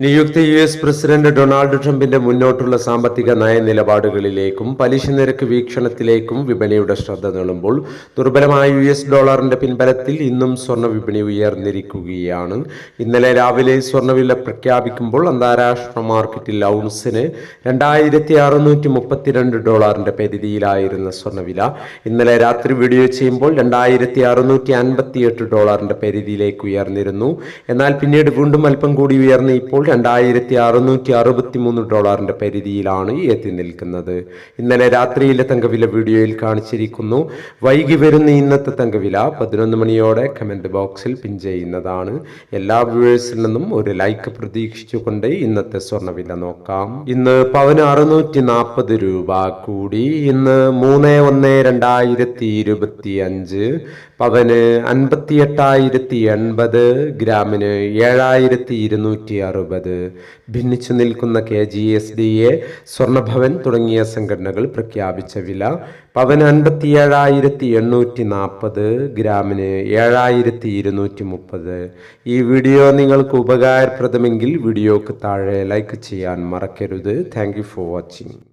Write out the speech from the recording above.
നിയുക്ത U S president Donald ട്രംപിന്റെ മുന്നോട്ടുള്ള സാമ്പത്തിക നയനിലപാടുകളിലേക്കും പലിശ നിരക്ക് വീക്ഷണത്തിലേക്കും വിപണിയുടെ ശ്രദ്ധ നീളുമ്പോൾ ദുർബലമായ യു എസ് ഡോളറിന്റെ പിൻബലത്തിൽ ഇന്നും സ്വർണ വിപണി ഉയർന്നിരിക്കുകയാണ്. ഇന്നലെ രാവിലെ സ്വർണവില പ്രഖ്യാപിക്കുമ്പോൾ അന്താരാഷ്ട്ര മാർക്കറ്റിൽ ഔൺസിന് രണ്ടായിരത്തി അറുന്നൂറ്റി മുപ്പത്തിരണ്ട് ഡോളറിന്റെ പരിധിയിലായിരുന്ന സ്വർണവില ഇന്നലെ രാത്രി വീഡിയോ ചെയ്യുമ്പോൾ രണ്ടായിരത്തി അറുന്നൂറ്റി അൻപത്തി എട്ട് ഡോളറിന്റെ പരിധിയിലേക്ക് ഉയർന്നിരുന്നു. എന്നാൽ പിന്നീട് വീണ്ടും അല്പം കൂടി ഉയർന്ന് ഇപ്പോൾ രണ്ടായിരത്തി അറുന്നൂറ്റി അറുപത്തി മൂന്ന് ഡോളറിന്റെ പരിധിയിലാണ് എത്തി നിൽക്കുന്നത്. ഇന്നലെ രാത്രിയിലെ തങ്കവില വീഡിയോയിൽ കാണിച്ചിരിക്കുന്നു. വൈകി വരുന്ന ഇന്നത്തെ തങ്കവില പതിനൊന്ന് മണിയോടെ കമന്റ് ബോക്സിൽ പിൻ ചെയ്യുന്നതാണ്. എല്ലാ വ്യൂവേഴ്സിൽ നിന്നും ഒരു ലൈക്ക് പ്രതീക്ഷിച്ചുകൊണ്ട് ഇന്നത്തെ സ്വർണവില നോക്കാം. ഇന്ന് പവന് അറുന്നൂറ്റി നാൽപ്പത് രൂപ കൂടി. ഇന്ന് മൂന്ന് ഒന്ന് രണ്ടായിരത്തി ഇരുപത്തി അഞ്ച് പവന് അൻപത്തി എട്ടായിരത്തി എൺപത് ഗ്രാമിന് ഏഴായിരത്തി ഇരുന്നൂറ്റി അറുപത് ഭിന്നിച്ചു നിൽക്കുന്ന K G S D A സ്വർണഭവൻ തുടങ്ങിയ സംഘടനകൾ പ്രഖ്യാപിച്ച വില പവന് അൻപത്തി ഏഴായിരത്തി എണ്ണൂറ്റി നാൽപ്പത് ഗ്രാമിന് ഏഴായിരത്തി ഇരുന്നൂറ്റി മുപ്പത് ഈ വീഡിയോ നിങ്ങൾക്ക് ഉപകാരപ്രദമെങ്കിൽ വീഡിയോക്ക് താഴെ ലൈക്ക് ചെയ്യാൻ മറക്കരുത്. Thank for watching.